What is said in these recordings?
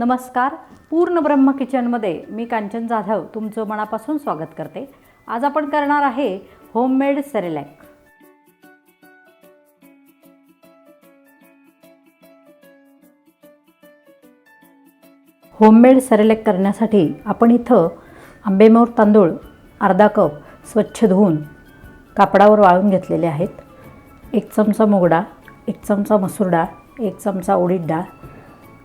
नमस्कार. पूर्ण ब्रह्म किचनमध्ये मी कांचन जाधव तुमचं मनापासून स्वागत करते. आज आपण करणार आहे होममेड सेरेलॅक. होममेड सेरेलॅक करण्यासाठी आपण इथं आंबेमोर तांदूळ अर्धा कप स्वच्छ धुवून कापडावर वाळून घेतलेले आहेत. एक चमचा मुगडा एक चमचा मसूर डाळ एक चमचा उडीद डाळ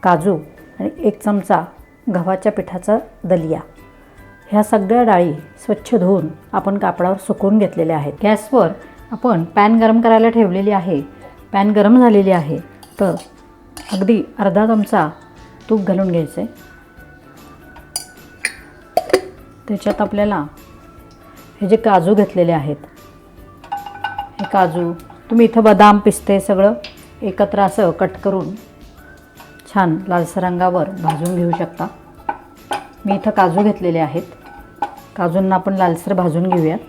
काजू आणि एक चमचा गव्हाच्या पिठाचा दलिया. ह्या सगळ्या डाळी स्वच्छ धुवून आपण कापडावर सुकवून घेतलेल्या आहेत. गॅसवर आपण पॅन गरम करायला ठेवलेली आहे. पॅन गरम झालेली आहे. तर अगदी अर्धा चमचा तूप घालून घ्यायचं. आहे त्याच्यात आपल्याला हे जे काजू घेतलेले आहेत हे काजू तुम्ही इथं बदाम पिस्ते सगळं एकत्र असं कट करून छान लालसर रंगावर भाजून घेऊ शकता. मी इथं काजू घेतलेले आहेत. काजूंना आपण लालसर भाजून घेऊयात.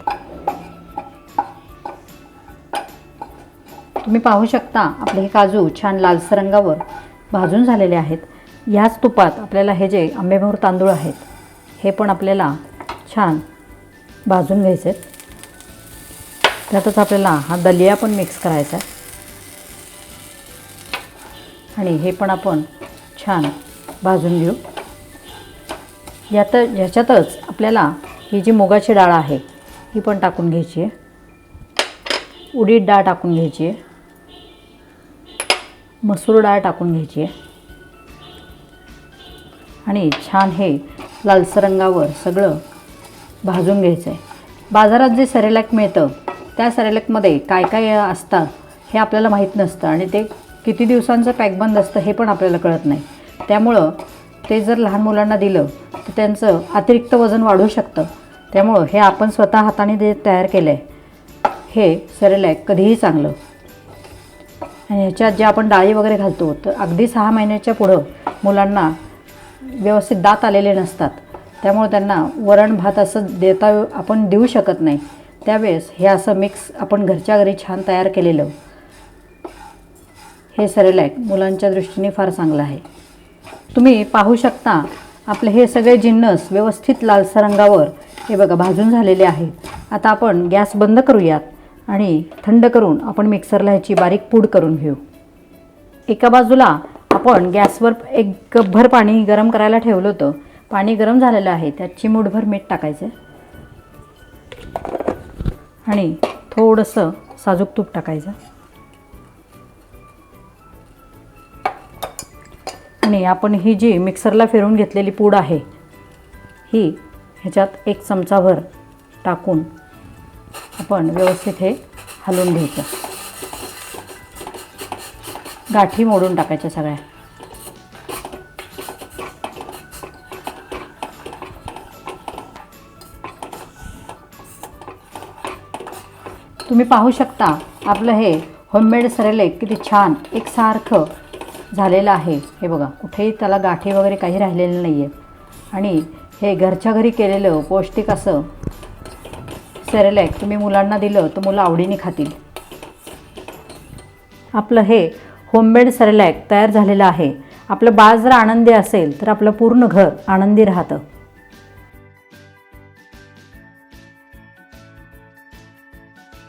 तुम्ही पाहू शकता आपले हे काजू छान लालसर रंगावर भाजून झालेले आहेत. ह्याच तुपात आपल्याला हे जे आंबेभोर तांदूळ आहेत हे पण आपल्याला छान भाजून घ्यायचे आहेत. त्यातच आपल्याला हा दलिया पण मिक्स करायचा आहे. आणि हे पण आपण छान भाजून घेऊ. यात याच्यातच आपल्याला ही जी मुगाची डाळ आहे ही पण टाकून घ्यायची आहे. उडीद डाळ टाकून घ्यायची आहे. मसूर डाळ टाकून घ्यायची आहे. आणि छान हे लालसर रंगावर सगळं भाजून घ्यायचं आहे. बाजारात जे सरेलॅक मिळतं त्या सरेलॅकमध्ये काय काय असतं हे आपल्याला माहीत नसतं आणि ते किती दिवसांचं पॅकबंद असतं हे पण आपल्याला कळत नाही. त्यामुळं ते जर लहान मुलांना दिलं तर त्यांचं अतिरिक्त वजन वाढू शकतं. त्यामुळं हे आपण स्वतः हाताने जे तयार केलं आहे हे सरेलॅक कधीही चांगलं. आणि ह्याच्यात जे आपण डाळी वगैरे घालतो तर अगदी सहा महिन्याच्या पुढं मुलांना व्यवस्थित दात आलेले नसतात. त्यामुळे त्यांना वरण भात असं देता आपण देऊ शकत नाही. त्यावेळेस हे असं मिक्स आपण घरच्या घरी छान तयार केलेलं हे सरेलॅक मुलांच्या दृष्टीने फार चांगलं आहे. तुम्ही पाहू शकता आपले हे सगळे जिन्नस व्यवस्थित लालसर रंगावर हे बघा भाजून झालेले आहेत. आता आपण गॅस बंद करूयात आणि थंड करून आपण मिक्सरला ह्याची बारीक पूड करून घेऊ. एका बाजूला आपण गॅसवर एक कपभर पाणी गरम करायला ठेवलं होतं. पाणी गरम झालेलं आहे त्यात चिमूटभर मीठ टाकायचं आणि थोडंसं साजूक तूप टाकायचं. आणि आपण ही जी मिक्सरला फिरवून घेतलेली पूड आहे ही ह्याच्यात एक चमचाभर टाकून आपण व्यवस्थित हे हलवून घ्यायचं. गाठी मोडून टाकायच्या सगळ्या. तुम्ही पाहू शकता आपलं हे होममेड सरेलेक किती छान एकसारखं झालेलं आहे. हे बघा कुठेही त्याला गाठी वगैरे काही राहिलेलं नाही आहे आणि हे घरच्या घरी केलेलं पौष्टिक असं सेरेलॅक तुम्ही मुलांना दिलं तर मुलं आवडीने खातील. आपलं हे होममेड सेरेलॅक तयार झालेलं आहे. आपलं बाळ जर आनंदी असेल तर आपलं पूर्ण घर आनंदी राहतं.